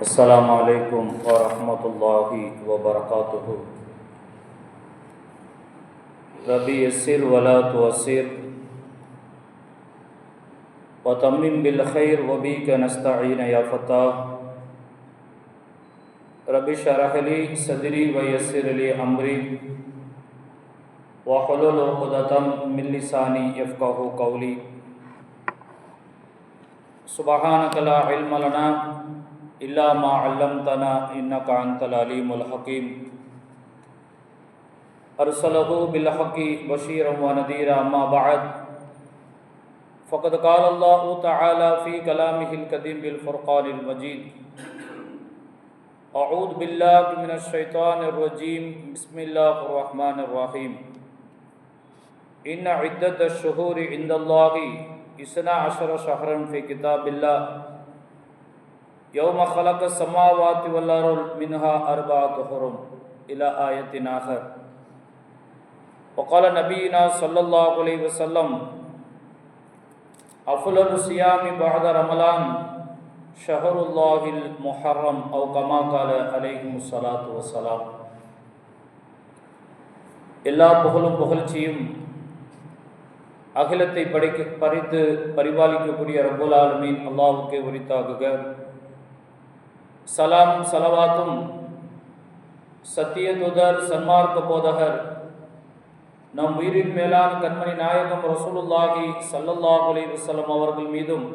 السلام علیکم ورحمۃ اللہ وبرکاتہ۔ ربی یسر ولا توسر و تمن بالخیر وبی کے نستعین یا فتح ربی شرح علی صدری و یسر علی عمری وحل القدم من لسانی یفقہ قولی۔ سبحانک لا علم لنا اللہ ما علم تنا ان کان العلیم الحکیم ارسلہ بالحقی بشیر و ندیر اما بعد. فقد قال اللہ تعالی فی کلام ہل قدیم بالفرقان المجید اعوذ باللہ من الشیطان الرجیم بسم اللہ الرحمن الرحیم ان عدت الشہور عند اللہ اسنا عشر شہرن فی کتاب اللہ يوم خلق السماوات والأرض منها أربعة حرم إلى آية آخر وقال نبينا صلى الله عليه وسلم أفضل الصيام بعد رمضان شهر الله المحرم أو كما قال عليه الصلاة والسلام எல்லா புகழும் புகழ்ச்சியும் அகிலத்தை படைக்க பறித்து பரிபாலிக்கக்கூடிய ரப்புல் ஆலமீன் அல்லாவுக்கே உரித்தாகுக சலாம் சலவாத்தும் சத்தியதுதர் சன்மார்க்க போதகர். நம் உயிரின் மேலான கண்மணி நாயகம் ரசூலுல்லாஹி சல்லல்லாஹு அலைஹி அவர்கள் மீதும்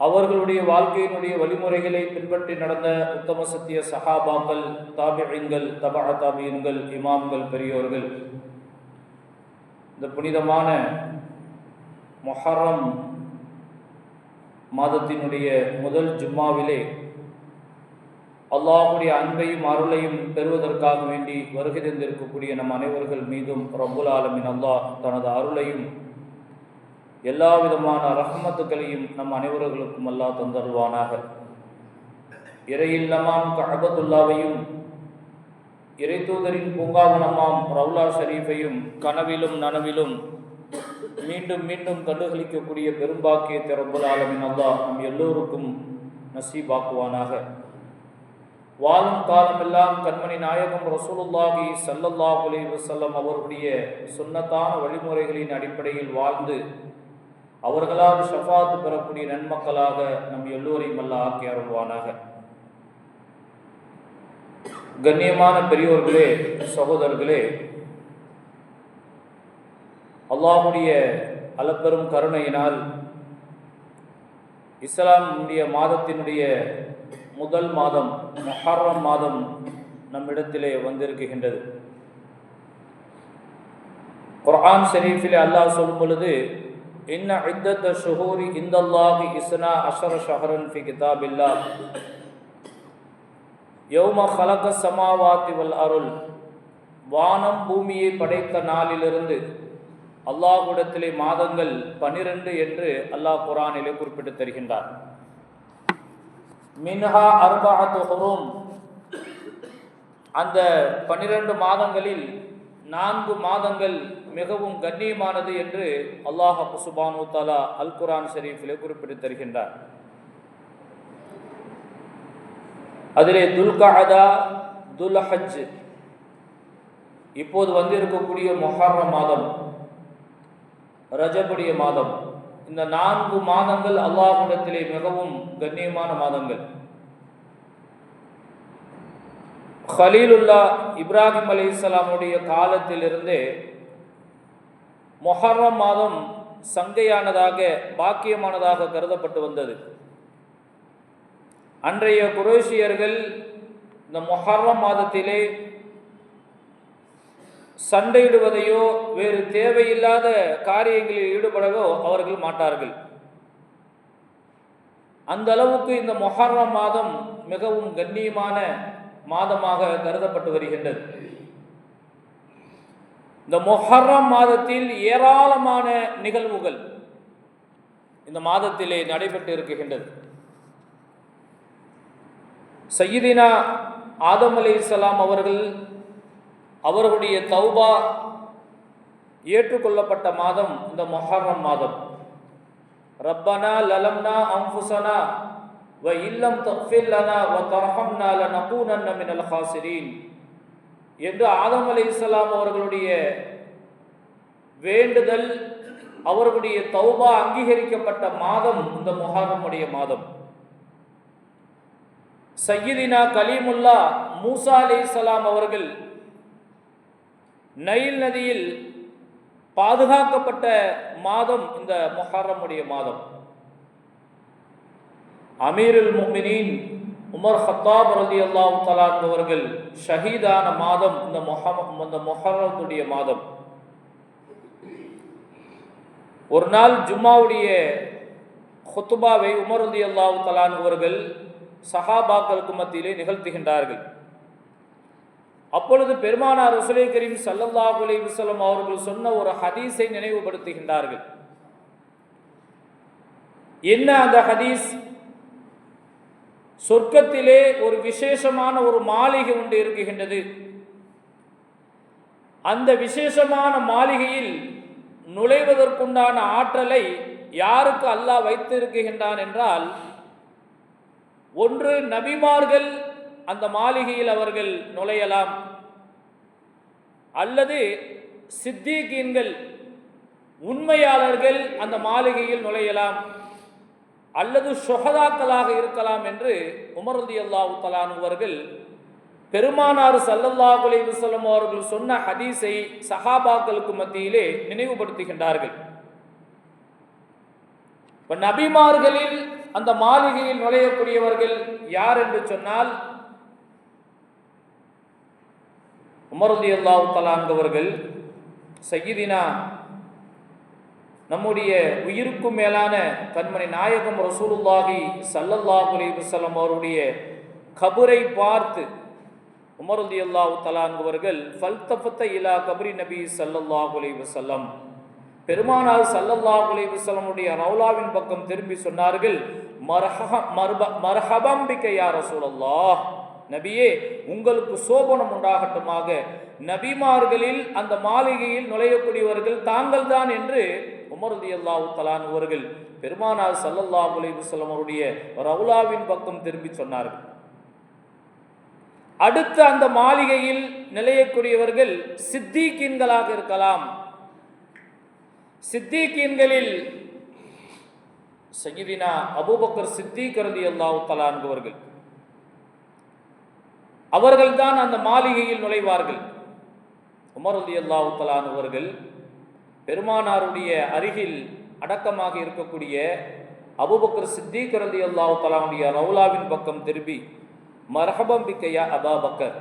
அவர்களுடைய வாழ்க்கையினுடைய வழிமுறைகளை பின்பற்றி நடந்த உத்தம சத்திய சஹாபாக்கள் தாபிகள் தபா தாபியன்கள் இமாம்கள் பெரியோர்கள் இந்த புனிதமான மொஹரம் மாதத்தினுடைய முதல் ஜும்மாவிலே அல்லாஹுடைய அன்பையும் அருளையும் பெறுவதற்காக வேண்டி வருகை தந்திருக்கக்கூடிய நம் அனைவர்கள் மீதும் ரபுல் ஆலமின். அல்லாஹ் தனது அருளையும் எல்லா விதமான ரஹமத்துக்களையும் நம் அனைவர்களுக்கும் அல்லாஹ் தந்தருவானாக இறையில்லமாம் கழபத்துல்லாவையும் இறை தூதரின் பூங்காவனமாம் ரவுலா ஷரீஃபையும் கனவிலும் நனவிலும் மீண்டும் மீண்டும் கண்டுகளிக்கக்கூடிய பெரும்பாக்கியத்தை ரப்பல் ஆலமின் அல்லாஹ் நம் எல்லோருக்கும் நசீபாக்குவானாக. வாழும் காலமெல்லாம் கண்மணி நாயகம் ரசூலுல்லாஹி சல்லல்லாஹ் அலைஹி வஸல்லம் அவர்களுடைய சுன்னத்தான வழிமுறைகளின் அடிப்படையில் வாழ்ந்து அவர்களால் ஷஃபாத் பெறக்கூடிய நன்மக்களாக நம் எல்லோரையும் அல்ல ஆக்கி அருள்வானாக. கண்ணியமான பெரியோர்களே சகோதரர்களே அல்லாஹுடைய அளப்பெரும் கருணையினால் இஸ்லாமுடைய மாதத்தினுடைய முதல் மாதம் மொஹர்ரம் மாதம் நம்மிடத்திலே வந்திருக்குகின்றது குர்ஆன் ஷரீஃபிலே அல்லாஹ் சொல்லும் பொழுது இன்ன இத்தத்த ஷுஹூரி இந்தல்லாஹி இஸ்னா அஷர ஷஹரன் ஃபி கிதாபில்லா. யௌம ஹலக சமாவாத்தி வல் அருள். வானம் பூமியை படைத்த நாளிலிருந்து அல்லாஹுடத்திலே மாதங்கள் பனிரெண்டு என்று அல்லாஹ் குரானிலே குறிப்பிட்டு தருகின்றார். மின்ஹா அர்பாத்து அந்த பனிரெண்டு மாதங்களில் நான்கு மாதங்கள் மிகவும் கண்ணியமானது என்று அல்லாஹ் சுபானு தாலா அல் குரான் ஷெரீஃபிலே குறிப்பிட்டு தருகின்றார். அதிலே துல்கஅதா துல்ஹஜ். இப்போது வந்து இருக்கக்கூடிய மொஹர்ர மாதம். ரஜபுடைய மாதம். இந்த நான்கு மாதங்கள் அல்லாஹுடத்திலே மிகவும் கண்ணியமான மாதங்கள். ஹலீலுல்லா இப்ராஹிம் அலி இஸ்லாமுடைய காலத்திலிருந்தே மொஹர்ரம் மாதம் சங்கையானதாக பாக்கியமானதாக கருதப்பட்டு வந்தது. அன்றைய குரேஷியர்கள் இந்த மொஹர்ரம் மாதத்திலே சண்டையிடுவதையோ வேறு தேவையில்லாத காரியங்களில் ஈடுபடவோ அவர்கள் மாட்டார்கள். அந்த அளவுக்கு இந்த மொஹர்ரம் மாதம் மிகவும் கண்ணியமான மாதமாக கருதப்பட்டு வருகின்றது. இந்த மொஹர்ரம் மாதத்தில் ஏராளமான நிகழ்வுகள் இந்த மாதத்திலே நடைபெற்று இருக்குகின்றது சையீதினா ஆதம் அலி இஸ்லாம் அவர்கள் அவர்களுடைய தௌபா ஏற்றுக்கொள்ளப்பட்ட மாதம் இந்த மொஹர்ரம் மாதம். ரப்பனா லலம்னா அம்ஃபுசனா வ இல்லம் தஃபில்லனா வ தரஹம்னா லனகூனன்ன மினல் ஹாசிரீன். என்று ஆதம் அலி இஸ்லாம் அவர்களுடைய வேண்டுதல் அவர்களுடைய தௌபா அங்கீகரிக்கப்பட்ட மாதம் இந்த முஹாரமுடைய மாதம். சையதினா கலீமுல்லா மூசா அலி இஸ்லாம் அவர்கள் நைல் நதியில் பாதுகாக்கப்பட்ட மாதம் இந்த முஹர்ரமுடைய மாதம். அமீருல் முமினின் உமர் ஹத்தாப் ரதி அல்லாஹ் தலான் ஷஹீதான மாதம் இந்த மொஹம் இந்த மொஹரத்துடைய மாதம். ஒரு நாள் ஜும்மாவுடைய ஹொத்துபாவை உமர் ரதி அல்லாஹ் தலான் அவர்கள் சஹாபாக்களுக்கு மத்தியிலே நிகழ்த்துகின்றார்கள். அப்பொழுது பெருமானார் ரசுலை கரீம் சல்லல்லா அலைஹி அவர்கள் சொன்ன ஒரு ஹதீஸை நினைவுபடுத்துகின்றார்கள். என்ன அந்த ஹதீஸ்? சொர்க்கத்திலே ஒரு விசேஷமான ஒரு மாளிகை ஒன்று இருக்குகின்றது அந்த விசேஷமான மாளிகையில் நுழைவதற்குண்டான ஆற்றலை யாருக்கு அல்லாஹ் வைத்திருக்கின்றான் என்றால் ஒன்று நபிமார்கள் அந்த மாளிகையில் அவர்கள் நுழையலாம். அல்லது சித்திகீன்கள் உண்மையாளர்கள் அந்த மாளிகையில் நுழையலாம். அல்லது சுகதாக்களாக இருக்கலாம் என்று உமர்தி அல்லாஹு தலானுவர்கள் பெருமானார் சல்லல்லாஹுலே விசலம் அவர்கள் சொன்ன ஹதீஸை சஹாபாக்களுக்கு மத்தியிலே நினைவுபடுத்துகின்றார்கள். இப்போ நபிமார்களில் அந்த மாளிகையில் நுழையக்கூடியவர்கள் யார் என்று சொன்னால் உமரதி அல்லாஹு தலான்கவர்கள் சையீதினா நம்முடைய உயிருக்கும் மேலான கண்மணி நாயகம் ரசூலுல்லாஹி சல்லல்லாஹு அலிவசல்லம் அவருடைய கபரை பார்த்து உமருதி அல்லாஹு தலான்கவர்கள் ஃபல்தஃபத்த இலா கபரி நபி சல்லல்லாஹு அலிவசல்லம் பெருமானார் சல்லல்லாஹு அலிவசல்லமுடைய ரவுலாவின் பக்கம் திரும்பி சொன்னார்கள் மர்ஹ மர்ப மர்ஹபம்பிக்க ரசூலல்லாஹ். நபியே உங்களுக்கு சோபனம் உண்டாகட்டுமாக. நபிமார்களில் அந்த மாளிகையில் நுழையக்கூடியவர்கள் தாங்கள் தான் என்று உமருதி அல்லாஹு தலான் அவர்கள் பெருமானார் சல்லல்லா அலைஹி அவருடைய ரவுலாவின் பக்கம் திரும்பி சொன்னார்கள். அடுத்து அந்த மாளிகையில் நிலையக்கூடியவர்கள் சித்திகீன்களாக இருக்கலாம். சித்திகீன்களில் சகிதினா அபூபக்கர் சித்திக் ரதி அல்லாஹு தலான்கவர்கள் அவர்கள்தான் அந்த மாளிகையில் நுழைவார்கள். உமர் ரதி அல்லாஹு தலானுவர்கள் பெருமானாருடைய அருகில் அடக்கமாக இருக்கக்கூடிய அபுபக்கர் சித்திக் ரதி அல்லாஹு தலானுடைய ரவுலாவின் பக்கம் திரும்பி மரஹபம் பிக்கையா அபாபக்கர்.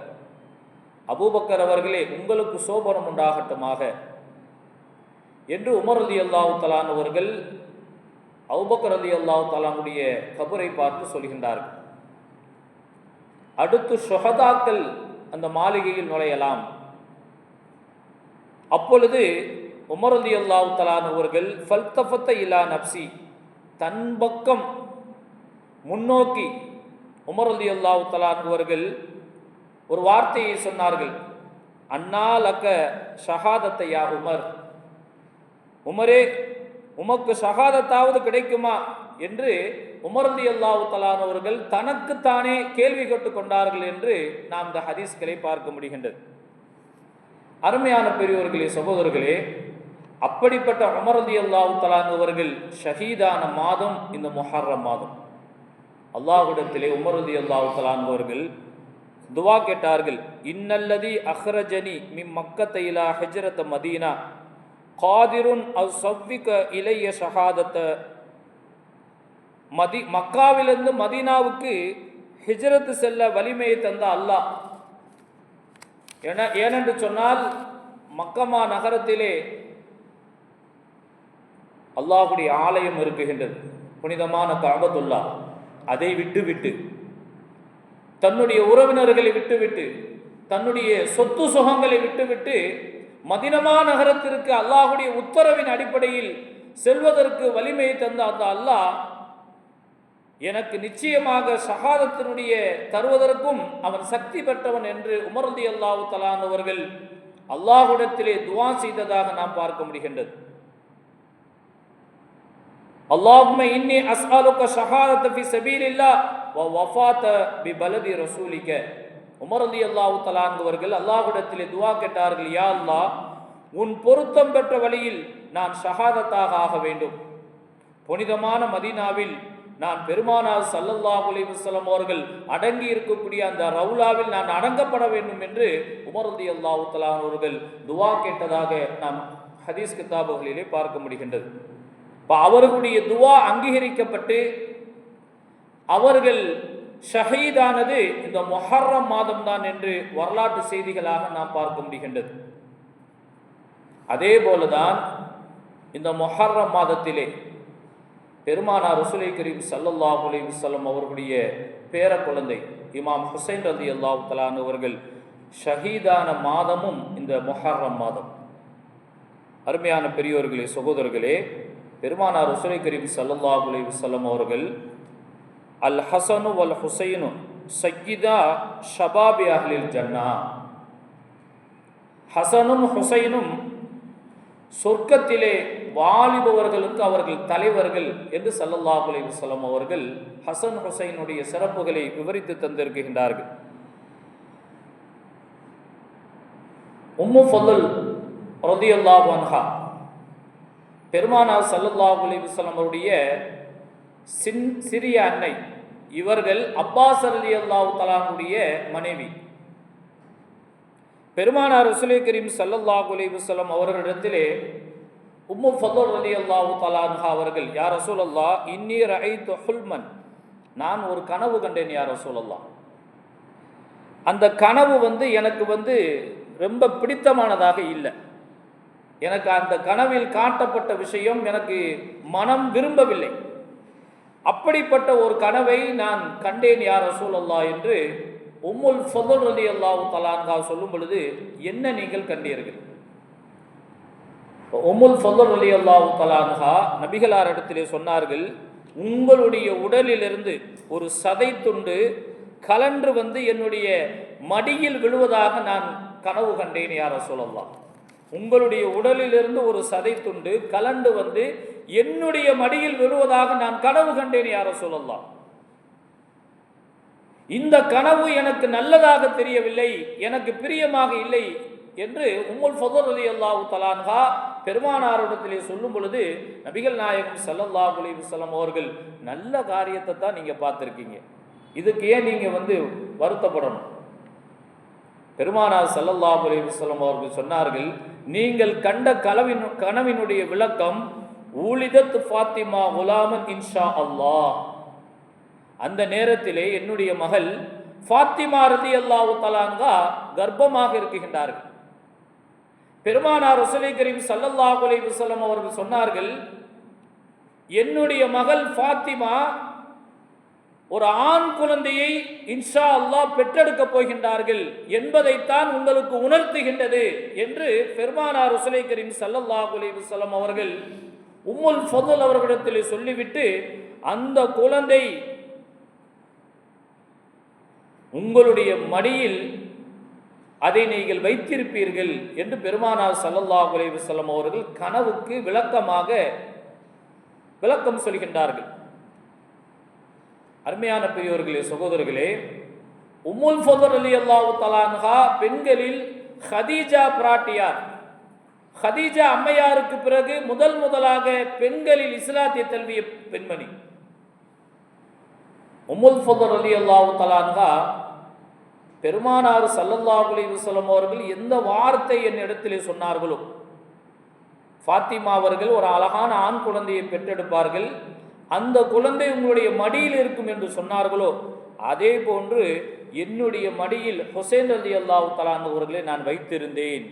அபூபக்கர் அவர்களே உங்களுக்கு சோபனம் உண்டாகட்டுமாக. என்று உமர் அலி அல்லாஹு தலான் அவர்கள் அவுபக்கர் அலி அல்லாஹு தலானுடைய கபரை பார்த்து சொல்கின்றார்கள். அடுத்து ஷொஹதாக்கள் அந்த மாளிகையில் நுழையலாம். அப்பொழுது உமரதி அல்லாஹு தலானவர்கள் ஃபல்தஃபத்த இலா நப்சி தன் பக்கம் முன்னோக்கி உமரதி அல்லாஹு தலானவர்கள் ஒரு வார்த்தையை சொன்னார்கள். அண்ணா லக்க ஷஹாதத்தையா உமர்? உமரே உமக்கு ஷஹாதத்தாவது கிடைக்குமா? என்று உமர் அல்லாஹு தலானவர்கள் தனக்குத்தானே கேள்வி கேட்டு கொண்டார்கள் என்று நாம் இந்த ஹதீஸ்களை பார்க்க முடிகின்றது. அருமையான பெரியோர்களே சகோதரர்களே அப்படிப்பட்ட உமர் அல்லாஹு தலானவர்கள் ஷஹீதான மாதம் இந்த முஹர்ரம் மாதம். அல்லாஹுடத்திலே உமர் அல்லாஹு தலானவர்கள் துவா கேட்டார்கள் இன்னல்லதி அஹ்ரஜனி மிம் மக்கத்த இலா ஹஜ்ரத் மதீனா காதிருன் அவ் சவ்விக இளைய ஷஹாதத்தை மதி மக்காவிலிருந்து மதீனாவுக்கு ஹிஜரத்து செல்ல வலிமையை தந்த அல்லாஹ். என ஏனென்று சொன்னால் மக்கமா நகரத்திலே அல்லாஹுடைய ஆலயம் இருக்குகின்றது புனிதமான காபத்துல்லா. அதை விட்டு விட்டு தன்னுடைய உறவினர்களை விட்டுவிட்டு தன்னுடைய சொத்து சுகங்களை விட்டுவிட்டு மதினமா நகரத்திற்கு அல்லாஹுடைய உத்தரவின் அடிப்படையில் செல்வதற்கு வலிமையை தந்த அந்த அல்லாஹ் எனக்கு நிச்சயமாக சகாதத்தினுடைய தருவதற்கும் அவன் சக்தி பெற்றவன் என்று உமர்தி அல்லாஹு தலானவர்கள் அல்லாஹுடத்திலே துவா செய்ததாக நாம் பார்க்க முடிகின்றது. அல்லாஹுமே இன்னி அஸ்ஆலுக்க ஷஹாதத் ஃபி சபீலில்லா வ வஃபாத்த பி பலதி ரசூலிக்க உமர் அலி அல்லாஹு தலாங்கவர்கள் அல்லாஹுடத்திலே துவா கேட்டார்கள் யா அல்லாஹ் உன் பொருத்தம் பெற்ற வழியில் நான் ஷஹாதத்தாக ஆக வேண்டும். புனிதமான மதீனாவில் நான் பெருமானார் சல்லல்லா அலைஹி அவர்கள் அடங்கி இருக்கக்கூடிய அந்த ரவுலாவில் நான் அடங்கப்பட வேண்டும் என்று உமரதி ரதி அவர்கள் துவா கேட்டதாக நாம் ஹதீஸ் கிதாபுகளிலே பார்க்க முடிகின்றது. இப்போ அவர்களுடைய துவா அங்கீகரிக்கப்பட்டு அவர்கள் ஷஹீதானது இந்த மொஹர்ரம் மாதம் தான் என்று வரலாற்று செய்திகளாக நாம் பார்க்க முடிகின்றது. அதே போலதான் இந்த மொஹர்ரம் மாதத்திலே பெருமானார் ரசூலை கரீம் சல்லல்லாஹு அலைஹி வஸல்லம் அவர்களுடைய பேர குழந்தை இமாம் ஹுசைன் ரதி அல்லாஹ் தலான் அவர்கள் ஷஹீதான மாதமும் இந்த மொஹர்ரம் மாதம். அருமையான பெரியோர்களே சகோதரர்களே பெருமானார் ரசூலை கரீம் சல்லல்லாஹு அலைஹி வஸல்லம் அவர்கள் அல் ஹசனு வல் ஹுசைனு சய்யிதா ஷபாபி அஹ்லில் ஜன்னா. ஹசனும் ஹுசைனும் சொர்க்கத்திலே வாலிபவர்களுக்கு அவர்கள் தலைவர்கள் என்று சல்லல்லாஹு அலைஹி அவர்கள் ஹசன் ஹுசைனுடைய சிறப்புகளை விவரித்து தந்திருக்கின்றார்கள். உம்மு ஃபல்லல் ரதியல்லாஹு அன்ஹா பெருமானார் சல்லல்லாஹு அலைஹி அவருடைய சின் சிறிய அன்னை இவர்கள் அப்பாஸ் அலி அல்லாஹு தலானுடைய மனைவி. பெருமானார் ரசூலை கரீம் சல்லல்லாஹு அலைஹி அவர்களிடத்திலே உம்மு ஃபதல் அலி அல்லாஹு தலான்ஹா அவர்கள் யார் ரசூல் அல்லா இன்னி ரஐத்து ஹுல்மன். நான் ஒரு கனவு கண்டேன் யார் ரசூல் அல்லா அந்த கனவு வந்து எனக்கு வந்து ரொம்ப பிடித்தமானதாக இல்லை. எனக்கு அந்த கனவில் காட்டப்பட்ட விஷயம் எனக்கு மனம் விரும்பவில்லை. அப்படிப்பட்ட ஒரு கனவை நான் கண்டேன் யார் ரசூல் அல்லா என்று உம்முல் ஃபதுல் அலி அல்லாஹு தலான்கா சொல்லும் பொழுது என்ன நீங்கள் கண்டீர்கள்? உம்முல் ஃபதுல் அலி அல்லாஹு தலான்ஹா நபிகளார் இடத்திலே சொன்னார்கள் உங்களுடைய உடலிலிருந்து ஒரு சதை துண்டு கலன்று வந்து என்னுடைய மடியில் விழுவதாக நான் கனவு கண்டேன் யார சொல்லலாம் உங்களுடைய உடலிலிருந்து ஒரு சதை துண்டு கலண்டு வந்து என்னுடைய மடியில் விழுவதாக நான் கனவு கண்டேன் யார சொல்லலாம் இந்த கனவு எனக்கு நல்லதாக தெரியவில்லை எனக்கு பிரியமாக இல்லை என்று உங்கள் சொதர் அலி அல்லாஹு தலான்ஹா பெருமானாரிடத்திலே சொல்லும் பொழுது நபிகள் நாயகம் சல்லல்லா அலைஹி அவர்கள் நல்ல காரியத்தை தான் நீங்கள் பார்த்துருக்கீங்க. இதுக்கு ஏன் நீங்கள் வந்து வருத்தப்படணும்? பெருமானார் சல்லல்லா அலைஹி அவர்கள் சொன்னார்கள் நீங்கள் கண்ட கலவின் கனவினுடைய விளக்கம் ஊழிதத் ஃபாத்திமா குலாமன் இன்ஷா அல்லாஹ். அந்த நேரத்திலே என்னுடைய மகள் ஃபாத்திமா ரதி அல்லாஹு தலாங்கா கர்ப்பமாக இருக்குகின்றார்கள் பெருமானார் ரசூலை கரீம் சல்லல்லா குலை வசலம் அவர்கள் சொன்னார்கள் என்னுடைய மகள் ஃபாத்திமா ஒரு ஆண் குழந்தையை இன்ஷா அல்லாஹ் பெற்றெடுக்கப் போகின்றார்கள். என்பதைத்தான் உங்களுக்கு உணர்த்துகின்றது என்று பெருமானார் ரசூலை கரீம் சல்லல்லா குலை வசலம் அவர்கள் உம்முல் ஃபதுல் அவர்களிடத்தில் சொல்லிவிட்டு அந்த குழந்தை உங்களுடைய மடியில் அதை நீங்கள் வைத்திருப்பீர்கள் என்று பெருமானார் சல்லல்லா அலைஹி வஸல்லம் அவர்கள் கனவுக்கு விளக்கமாக விளக்கம் சொல்கின்றார்கள். அருமையான பெரியவர்களே சகோதரர்களே உம்முல் ஃபதர் அலி அல்லாஹு தலான்ஹா பெண்களில் ஹதீஜா பிராட்டியார் ஹதீஜா அம்மையாருக்கு பிறகு முதல் முதலாக பெண்களில் இஸ்லாத்திய தல்விய பெண்மணி உம்முல் ஃபதர் அலி அல்லாஹு தலான்ஹா பெருமானார் சல்லல்லாஹுலி அலைஹி அவர்கள் எந்த வார்த்தை என் இடத்திலே சொன்னார்களோ ஃபாத்திமா அவர்கள் ஒரு அழகான ஆண் குழந்தையை பெற்றெடுப்பார்கள். அந்த குழந்தை உங்களுடைய மடியில் இருக்கும் என்று சொன்னார்களோ அதே போன்று என்னுடைய மடியில் ஹுசேன் அலி அல்லாஹு தலான் அவர்களை நான் வைத்திருந்தேன்.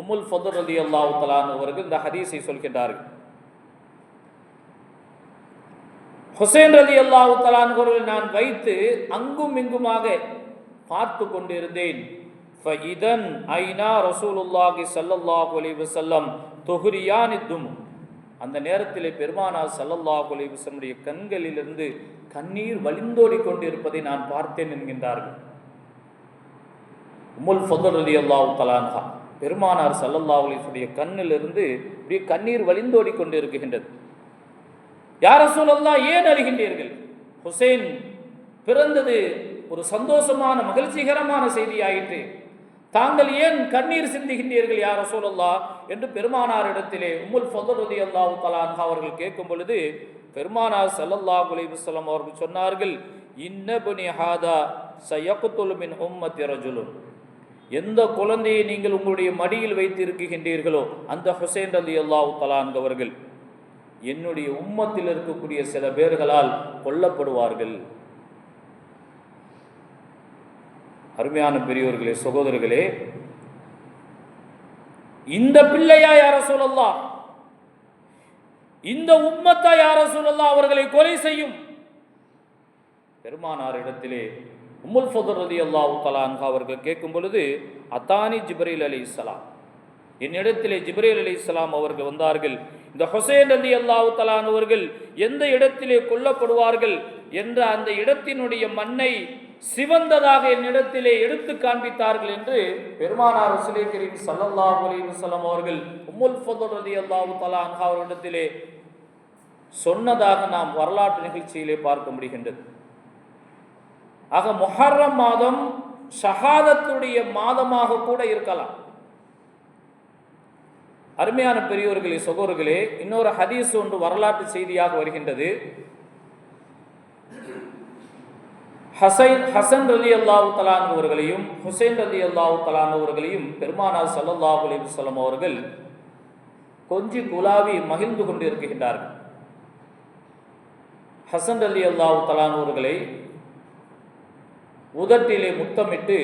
உம்முல் ஃபதுர் அலி அல்லாஹு தலான் அவர்கள் இந்த ஹதீஸை சொல்கின்றார்கள். ஹுசேன் அலி அல்லாஹு தலான் நான் வைத்து அங்கும் இங்குமாக பார்த்து கொண்டிருந்தேன் ஃபஇதன் ஐனா ரசூலுல்லாஹி ஸல்லல்லாஹு அலைஹி அந்த நேரத்திலே பெருமானார் ஸல்லல்லாஹு அலைஹி கண்களிலிருந்து கண்ணீர் வழிந்தோடி கொண்டிருப்பதை நான் பார்த்தேன் என்கின்றார்கள். உமுல் ஃபதுல் ரலியல்லாஹு தலான்ஹா பெருமானார் சல்லல்லா அலிசுடைய கண்ணிலிருந்து இப்படி கண்ணீர் வழிந்தோடி கொண்டிருக்கின்றது யார சொல்லலாம் ஏன் அழுகின்றீர்கள்? ஹுசைன் பிறந்தது ஒரு சந்தோஷமான மகிழ்ச்சிகரமான செய்தி ஆயிற்று தாங்கள் ஏன் கண்ணீர் சிந்துகின்றீர்கள் யார் சொல்லல்லா என்று பெருமானாரிடத்திலே உம்முல் ஃபதருதி அல்லாஹு தலான் அவர்கள் கேட்கும் பொழுது பெருமானார் ஸல்லல்லாஹு அலைஹி அவர்கள் சொன்னார்கள் இன்னபுனி ஹாதா சயக்குத்துலுமின் மின் உம்மத்தி எந்த குழந்தையை நீங்கள் உங்களுடைய மடியில் வைத்திருக்கின்றீர்களோ அந்த ஹுசைன் அலி அல்லாஹு தலான் அவர்கள் என்னுடைய உம்மத்தில் இருக்கக்கூடிய சில பேர்களால் கொல்லப்படுவார்கள். அருமையான பெரியோர்களே சகோதரர்களே இந்த பிள்ளையா யார சொல்லலாம் இந்த உம்மத்தா யார சொல்லலாம் அவர்களை கொலை செய்யும்? பெருமானார் இடத்திலே உம்முல் ஃபதர் ரதி அல்லாஹு தலான்ஹா அவர்கள் கேட்கும் பொழுது அத்தானி ஜிப்ரீல் அலி இஸ்லாம் என்னிடத்திலே ஜிப்ரீல் அலி இஸ்லாம் அவர்கள் வந்தார்கள். இந்த ஹொசேன் அலி அல்லாஹு தலான் அவர்கள் எந்த இடத்திலே கொல்லப்படுவார்கள் என்ற அந்த இடத்தினுடைய மண்ணை சிவந்ததாக என்னிடத்திலே எடுத்து காண்பித்தார்கள் என்று பெருமானார் ரசூலே கரீம் ஸல்லல்லாஹு அலைஹி அவர்கள் உம்முல் ஃபதர் ரதி அல்லாஹு தலா அன்ஹா அவரிடத்திலே சொன்னதாக நாம் வரலாற்று நிகழ்ச்சியிலே பார்க்க முடிகின்றது. ஆக மொஹர்ரம் மாதம் ஷஹாதத்துடைய மாதமாக கூட இருக்கலாம். அருமையான பெரியோர்களே சகோர்களே இன்னொரு ஹதீஸ் ஒன்று வரலாற்று செய்தியாக வருகின்றது. ஹசைன் ஹசன் ரலி அல்லாஹு தலான் அவர்களையும் ஹுசைன் ரலி அல்லாஹு தலான் அவர்களையும் பெருமானார் சல்லல்லாஹு அலைஹி அவர்கள் கொஞ்சி குலாவி மகிழ்ந்து கொண்டு இருக்கின்றார்கள் ஹசன் அலி அல்லாஹு தலான் அவர்களை உதட்டிலே முத்தமிட்டு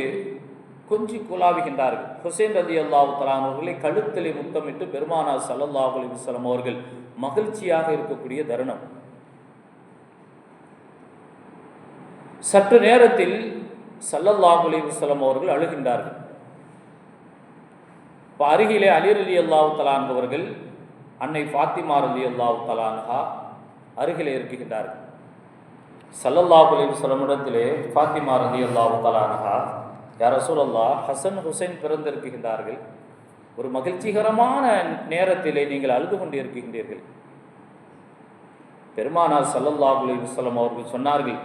கொஞ்சி குலாவுகின்றார்கள். ஹுசைன் அலி அல்லாஹு தலான் அவர்களை கழுத்திலே முத்தமிட்டு பெருமானார் சல்லல்லாஹு அலைஹி அவர்கள் மகிழ்ச்சியாக இருக்கக்கூடிய தருணம். சற்று நேரத்தில் சல்லல்லாஹு அலைஹி அவர்கள் அழுகின்றார்கள். இப்போ அருகிலே அலிர் அலி அல்லாஹு தலான்பவர்கள் அன்னை ஃபாத்திமா அலி அல்லாஹு தலான்ஹா அருகிலே இருக்குகின்றார்கள் சல்லல்லாஹு அலைஹி ஃபாத்திமா அலி அல்லாஹு தலானஹா யார் ரசூலல்லா ஹசன் ஹுசைன் பிறந்திருக்கின்றார்கள். ஒரு மகிழ்ச்சிகரமான நேரத்திலே நீங்கள் அழுது கொண்டு இருக்கின்றீர்கள் பெருமானார் சல்லல்லாஹு அலைஹி அவர்கள் சொன்னார்கள்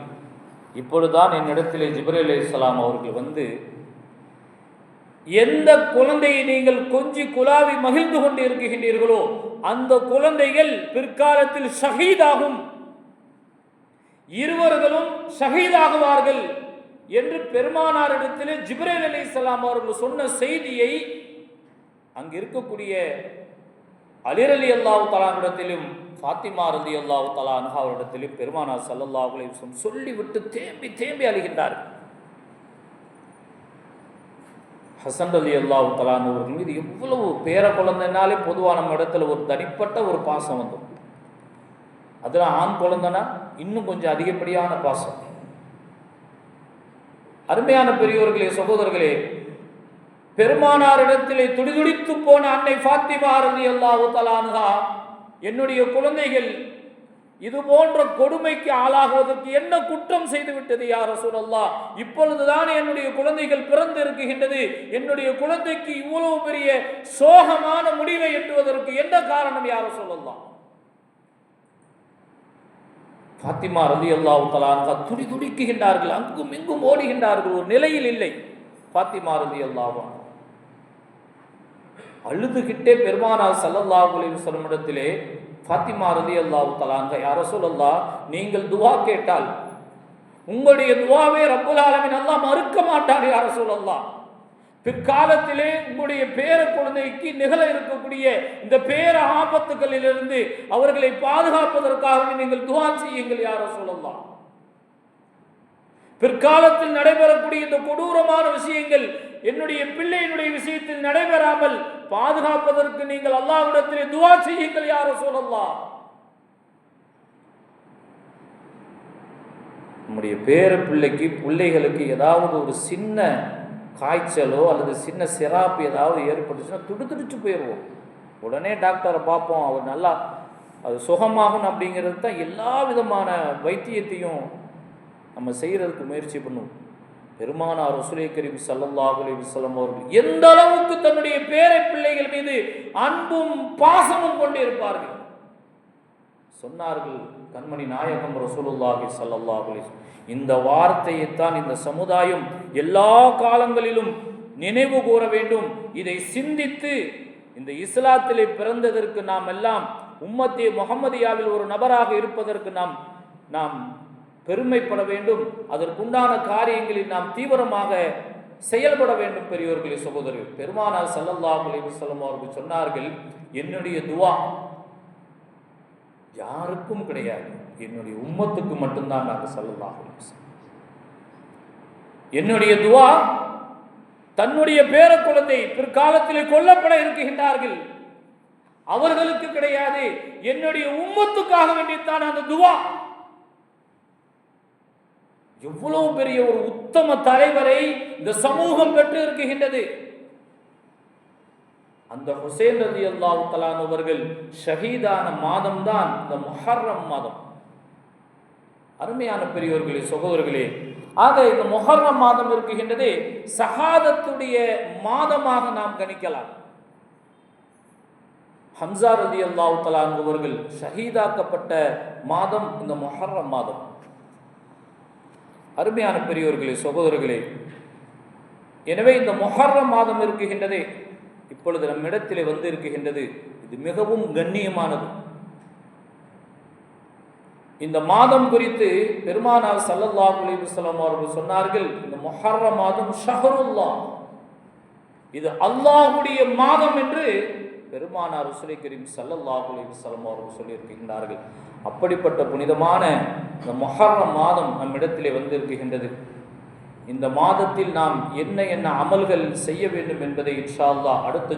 இப்பொழுதுதான் என்னிடத்திலே ஜிபரி அலி இஸ்லாம் அவர்கள் வந்து எந்த குழந்தையை நீங்கள் கொஞ்சி குலாவி மகிழ்ந்து கொண்டு இருக்குகின்றீர்களோ அந்த குழந்தைகள் பிற்காலத்தில் ஷஹீதாகும். இருவர்களும் ஷஹீதாகுவார்கள். என்று பெருமானாரிடத்திலே ஜிப்ரேல் அலி இஸ்லாம் அவர்கள் சொன்ன செய்தியை அங்கு இருக்கக்கூடிய அலிர் அலி அல்லாஹு தலாமிடத்திலும் ஃபாத்திமா ரதி அல்லாஹு தலான் அவரிடத்திலும் பெருமானார் சல்லல்லாஹு சொல்லிவிட்டு தேம்பி தேம்பி அழுகின்றார்கள் ஹசன் அலி அல்லாஹு தலான் அவர்கள் எவ்வளவு பேர குழந்தைனாலே பொதுவாக நம்ம இடத்துல ஒரு தனிப்பட்ட ஒரு பாசம் வந்துடும் அதில் ஆண் குழந்தைனா இன்னும் கொஞ்சம் அதிகப்படியான பாசம். அருமையான பெரியோர்களே சகோதரர்களே பெருமானாரிடத்திலே துடிதுடித்து போன அன்னை ஃபாத்திமா ரதி அல்லாஹு தலான்ஹா என்னுடைய குழந்தைகள் இது போன்ற கொடுமைக்கு ஆளாகுவதற்கு என்ன குற்றம் செய்து விட்டது யார் ரசூலல்லா இப்பொழுதுதான் என்னுடைய குழந்தைகள் பிறந்து இருக்குகின்றது என்னுடைய குழந்தைக்கு இவ்வளவு பெரிய சோகமான முடிவை எட்டுவதற்கு என்ன காரணம் யார சொல்லலாம் பாத்திமா ரதி அல்லாஹு துடி துடிக்குகின்றார்கள் அங்கும் இங்கும் ஓடுகின்றார்கள் ஒரு நிலையில் இல்லை. பாத்திமா ரதி அல்லாவும் அழுதுகிட்டே பெருமானார் சல்லல்லா அலைஹி வஸல்லம் ஃபாத்திமா ரதி அல்லாஹு தலாங்க யார சொல்லல்லா நீங்கள் துவா கேட்டால் உங்களுடைய துவாவை ரப்புல் ஆலமின் மறுக்க மாட்டார் யார சொல்லல்லா பிற்காலத்திலே உங்களுடைய பேர குழந்தைக்கு நிகழ இருக்கக்கூடிய இந்த பேர ஆபத்துகளிலிருந்து அவர்களை பாதுகாப்பதற்காக நீங்கள் துவா செய்யுங்கள் யார சொல்லலாம் பிற்காலத்தில் நடைபெறக்கூடிய இந்த கொடூரமான விஷயங்கள் என்னுடைய பிள்ளையினுடைய விஷயத்தில் நடைபெறாமல் பாதுகாப்பதற்கு நீங்கள் அல்லாவிடத்திலே துவா செய்யுங்கள் யார சொல்லலாம் நம்முடைய பேர பிள்ளைக்கு பிள்ளைகளுக்கு ஏதாவது ஒரு சின்ன காய்ச்சலோ அல்லது சின்ன சிராப்பு ஏதாவது ஏற்பட்டுச்சுன்னா துடிதுடிச்சு போயிடுவோம். உடனே டாக்டரை பார்ப்போம். அவர் நல்லா அது சுகமாகும் அப்படிங்கிறது தான் எல்லா விதமான வைத்தியத்தையும் நம்ம செய்கிறதுக்கு முயற்சி பண்ணுவோம். பெருமானார் ரசூலை கரீம் சல்லல்லாஹு அலைஹி அவர்கள் எந்த அளவுக்கு தன்னுடைய பேரை பிள்ளைகள் மீது அன்பும் பாசமும் கொண்டு இருப்பார்கள்? சொன்னார்கள் கண்மணி நாயகம் ரசூலுல்லாஹி ஸல்லல்லாஹு இந்த வார்த்தையைத்தான் இந்த சமுதாயம் எல்லா காலங்களிலும் நினைவு கூற வேண்டும். இதை சிந்தித்து இந்த இஸ்லாத்திலே பிறந்ததற்கு நாம் எல்லாம் உம்மத்தே முகமதியாவில் ஒரு நபராக இருப்பதற்கு நாம் நாம் பெருமைப்பட வேண்டும். அதற்குண்டான காரியங்களில் நாம் தீவிரமாக செயல்பட வேண்டும் பெரியோர்களே சகோதரர்கள். பெருமானார் சல்லல்லா அலைஹி அவர்கள் சொன்னார்கள் என்னுடைய துவா யாருக்கும் கிடையாது. என்னுடைய உம்மத்துக்கு மட்டும்தான் நாங்கள் ஸல்லல்லாஹு என்னுடைய துவா தன்னுடைய பேர குழந்தை பிற்காலத்தில் கொல்லப்பட இருக்கின்றார்கள். அவர்களுக்கு கிடையாது. என்னுடைய உம்மத்துக்காக வேண்டித்தான் அந்த துவா. எவ்வளவு பெரிய ஒரு உத்தம தலைவரை இந்த சமூகம் பெற்று இருக்குகின்றது அந்த ஹுசேன் ரதி அல்லாஹு தலான் அவர்கள் ஷஹீதான மாதம் தான் இந்த மொஹர்ரம் மாதம். அருமையான பெரியோர்களே சகோதரர்களே ஆக இந்த மொஹர்ரம் மாதம் இருக்குகின்றது சஹாதத்துடைய மாதமாக நாம் கணிக்கலாம். ஹம்சா ரதி அல்லாஹு தலான் அவர்கள் ஷஹீதாக்கப்பட்ட மாதம் இந்த மொஹர்ரம் மாதம். அருமையான பெரியோர்களே சகோதரர்களே எனவே இந்த முஹர்ரம் மாதம் இருக்குகின்றதே இப்பொழுது நம்மிடத்திலே வந்து இருக்குகின்றது இது மிகவும் கண்ணியமானது. இந்த மாதம் குறித்து பெருமானார் சல்லல்லா அலைஹி அவர்கள் சொன்னார்கள் இந்த மொஹர்ர மாதம் ஷஹருல்லா இது அல்லாஹ்வுடைய மாதம் என்று பெருமானார் ரசூலை கரீம் ஸல்லல்லாஹு அலைஹி அவர்கள் சொல்லியிருக்கின்றார்கள். அப்படிப்பட்ட புனிதமான இந்த முஹர்ரம் மாதம் நம்மிடத்திலே வந்திருக்கின்றது. இந்த மாதத்தில் நாம் என்ன என்ன அமல்கள் செய்ய வேண்டும் என்பதை இன்ஷா அடுத்த